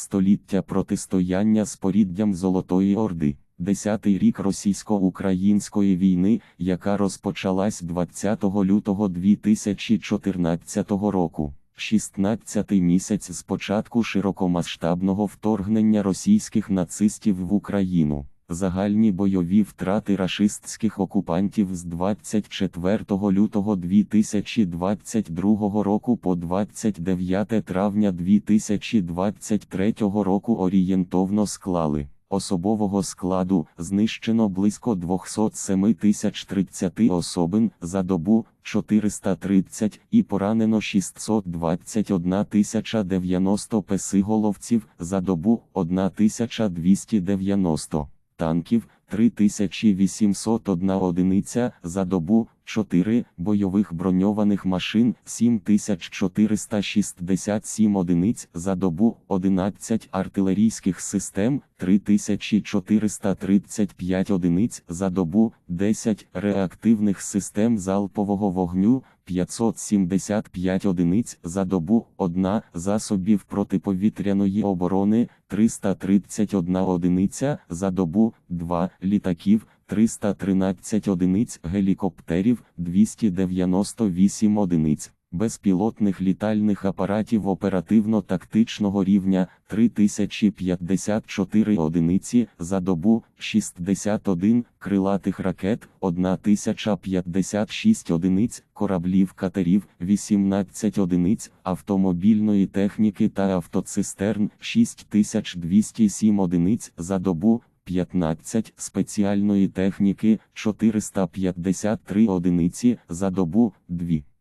Століття протистояння з поріддям Золотої Орди. Десятий рік російсько-української війни, яка розпочалась 20 лютого 2014 року. 16-й місяць з початку широкомасштабного вторгнення російських нацистів в Україну. Загальні бойові втрати рашистських окупантів з 24 лютого 2022 року по 29 травня 2023 року орієнтовно склали. Особового складу знищено близько 207 тисяч 30 особин за добу 430 і поранено 621 тисяча 90 песиголовців за добу 1290 танків 3801 одиниця за добу, 4 бойових броньованих машин 7467 одиниць за добу, 11 артилерійських систем 3435 одиниць за добу, 10 реактивних систем залпового вогню 575 одиниць за добу, одна засобів протиповітряної оборони 331 одиниця за добу, 2 літаків 313 одиниць гелікоптерів 298 одиниць. Безпілотних літальних апаратів оперативно-тактичного рівня 3054 одиниці за добу, 61 крилатих ракет, 1056 одиниць, кораблів катерів, 18 одиниць, автомобільної техніки та автоцистерн, 6207 одиниць за добу, 15 спеціальної техніки, 453 одиниці за добу, 2.